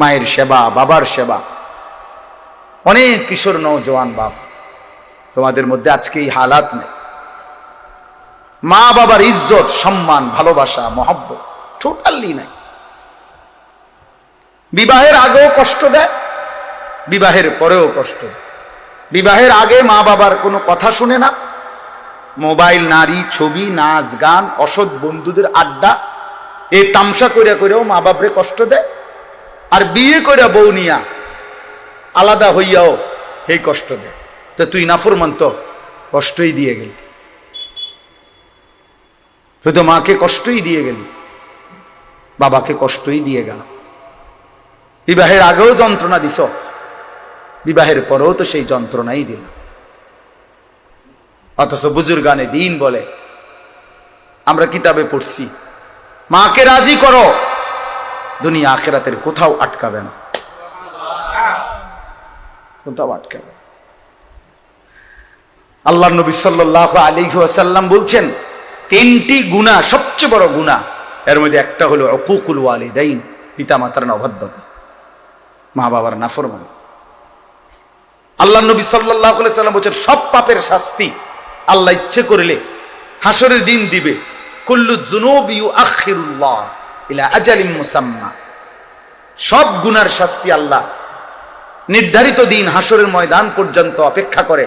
মায়ের সেবা, বাবার সেবা। অনেক কিশোর নৌজওয়ান বাপ, তোমাদের মধ্যে আজকে এই হালাত নেই। মা বাবার ইজ্জত, সম্মান, ভালোবাসা, মহব্বত টোটালি নাই। বিবাহের আগেও কষ্ট দেয়, বিবাহের পরেও কষ্ট বিবাহের আগে মা বাবার কোনো কথা শুনে না। মোবাইল, নারী, ছবি, নাচ, গান, অসৎ বন্ধুদের আড্ডা এই তামসা কইরা কইরাও মা বাপরে কষ্ট দেয়। আর বিয়ে করে বউ নিয়া আলাদা হইয়াও এই কষ্ট দেয় তো তুই নাফরমান তো, কষ্টই দিয়ে গেলি। তুই তো মাকে কষ্টই দিয়ে গেলি, বাবাকে কষ্টই দিয়ে গেল। বিবাহের আগেও যন্ত্রণা দিস বিবাহের পরেও তো সেই যন্ত্রণাই দিল। অথচ বুজুর্গানে দিন বলে, আমরা কিতাবে পড়ছি, মাকে রাজি করো। দুনিয়া আখেরাতের কোথাও আটকাবে না। কোথাও আটকাবে। আল্লাহ নবী সাল্লাহ আলী ওয়াসাল্লাম বলছেন, তিনটি গুণা সবচেয়ে বড় গুণা এর মধ্যে একটা হলো অপুকুল ওয়ালিদাইন পিতা মাতার অবাধ্যতা মা বাবার নাফরমান। আল্লাহ নবী সাল্লাহ সাল্লাম বলছেন, সব পাপের শাস্তি আল্লাহ ইচ্ছে করলে হাসরের দিন দিবে। কুল্লু যুনুবি আখিরুল্লাহ সব গুনার শাস্তি আল্লাহ। নির্ধারিত দিন হাসরের ময়দান পর্যন্ত অপেক্ষা করে,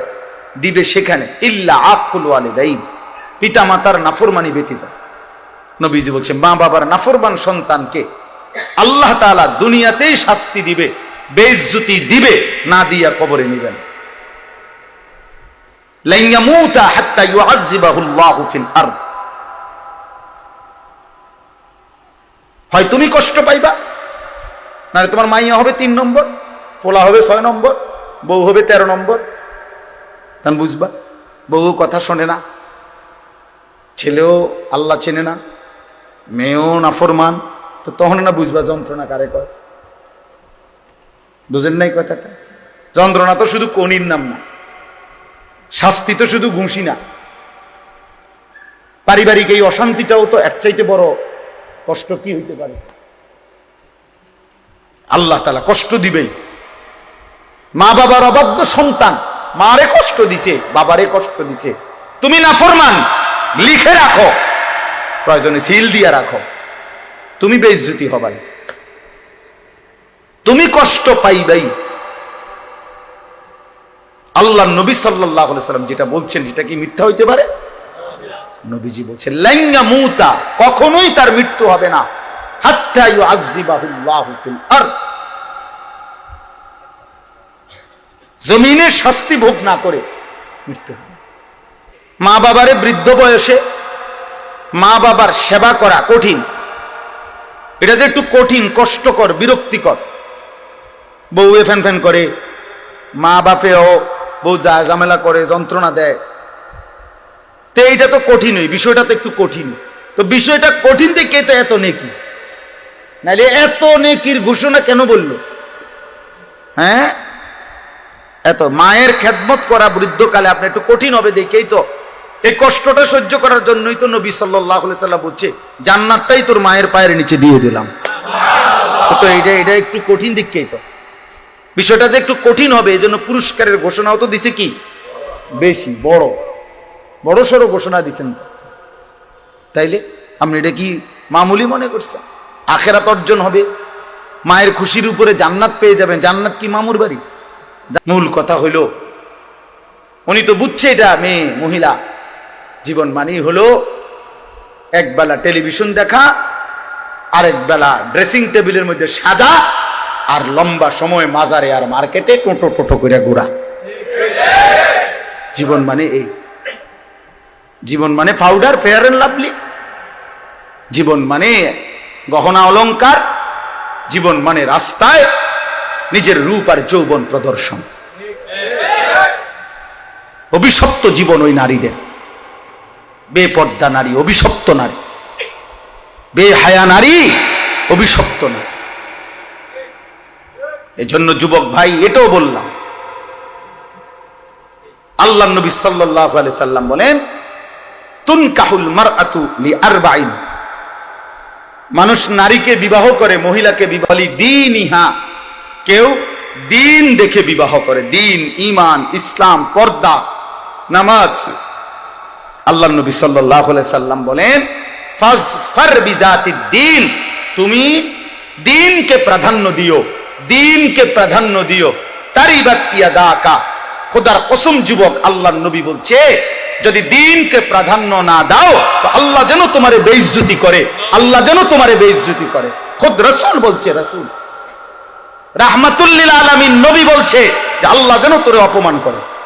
দিবে সেখানে, ইল্লা আকুল ওয়ালিদাইন। পিতা মাতার নাফরমানি ব্যতীত। নবীজি বলছে মা বাবার নাফরমান সন্তানকে আল্লাহ তাআলা দুনিয়াতেই শাস্তি দিবে, বেইজ্জতি দিবে, না দিয়া কবরে নিবেন। লাইয়ামুতা হাত্তা ইউআযযিবাহুল্লাহু ফিল আরদ। হয় তুমি কষ্ট পাইবা? নাহলে তোমার মাইয়া হবে তিন নম্বর, ফোলা হবে ছয় নম্বর, বউ হবে তেরো নম্বর। তখন বুঝবা বউ কথা শোনে না, ছেলেও আল্লাহ চেনে না, মেয়েও নাফরমান। তো তখন না বুঝবা যন্ত্রণা কারে কয়? বুঝেন নাই কথাটা? যন্ত্রণা তো শুধু কনির নাম না, শাস্তি তো শুধু ঘুষি না। পারিবারিক এই অশান্তিটাও তো এর চাইতে বড় কষ্ট কি হইতে পারে? আল্লাহ তালা কষ্ট দিবেই। মা বাবার অবাধ্য সন্তান, মারে কষ্ট দিছে, বাবারে কষ্ট দিছে। তুমি নাফরমান, লিখে রাখো। প্রয়োজনে সিল দিয়ে রাখো। তুমি বেইজ্জতি হবাই। তুমি কষ্ট পাইবাই। আল্লাহ নবী সাল্লাহ সাল্লাম যেটা বলছেন, সেটা কি মিথ্যা হইতে পারে? নবীজি বলছেন ল্যাঙ্গা মুতা, কখনোই তার মৃত্যু হবে না। জমিনের শাস্তি ভোগ না করে মৃত্যু মা বাবারে বৃদ্ধ বয়সে মা বাবার সেবা করা কঠিন। এটা যে একটু কঠিন, কষ্টকর, বিরক্তিকর। বউ এ ফ্যান ফ্যান করে, মা বাপেও বউ যা ঝামেলা করে, যন্ত্রণা দেয়। তো এইটা তো কঠিনই বিষয়টা তো একটু কঠিন। তো বিষয়টা কঠিন থেকে তো এত নেকি? নাহলে এত নেকির ঘোষণা কেন বলল? হ্যাঁ? এত মায়ের খেদমত করা বৃদ্ধকালে আপনি একটু কঠিন হবে দেখেই তো। এই কষ্টটা সহ্য করার জন্যই তো নবী সাল্লাহ সাল্লাম বলছে, জান্নাতটাই তোর মায়ের পায়ের নিচে দিয়ে দিলাম। তো তো এটা এটা একটু কঠিন দিককেই তো। বিষয়টা যে একটু কঠিন হবে এই জন্য পুরস্কারের ঘোষণাও তো দিছে কি? বেশি, বড়। বড় সড়ো ঘোষণা দিচ্ছেন তাইলে আপনি এটা কি মামুলি মনে করছেন? আখেরাত অর্জন হবে। মায়ের খুশির উপরে জান্নাত পেয়ে যাবেন। জান্নাত কি মামুর বাড়ি? মূল কথা হইল উনি তো বুঝছে এটা মেয়ে মহিলা। জীবন মানেই হলো একবেলা টেলিভিশন দেখা আরেক বেলা ড্রেসিং টেবিলের মধ্যে সাজা আর লম্বা সময় মাজারে আর মার্কেটে টোটো টোটো করে ঘোরা। জীবন মানে এই। জীবন মানে পাউডার ফেয়ার এন্ড লাভলি জীবন মানে গহনা অলংকার, জীবন মানে রাস্তায় নিজের রূপ আর যৌবন প্রদর্শন। অভিশপ্ত জীবন ওই নারীদের। বেপর্দা নারী, অভিশপ্ত নারী। বেহায়া নারী, অভিশপ্ত নারী। এজন্য যুবক ভাই, এটাও বললাম। আল্লাহ নবী সাল্লাহ সাল্লাম বলেন তুন কাহুল মার লি আরবাইন। মানুষ নারীকে বিবাহ করে, মহিলাকে বিবাহ দিন ইহা কেউ দিন দেখে বিবাহ করে, দিন ইমান ইসলাম, পর্দা, নামাজ। আল্লাহ নবী সাল্লাহ সাল্লাম বলেন দিন তুমি দিনকে প্রাধান্য দিও দিনকে প্রাধান্য দিও। তারিবাত ইয়াদাকা, খোদার কসম যুবক আল্লাহ নবী বলছে যদি দিনকে প্রাধান্য না দাও, তো আল্লাহ যেন তোমারে বেইজ্জতি করে, আল্লাহ যেন তোমারে বেইজ্জতি করে। খোদ রসুল বলছে, রসুল। রাহমাতুল্লিল আলামিন নবী বলছে যে আল্লাহ যেন তোরে অপমান করে।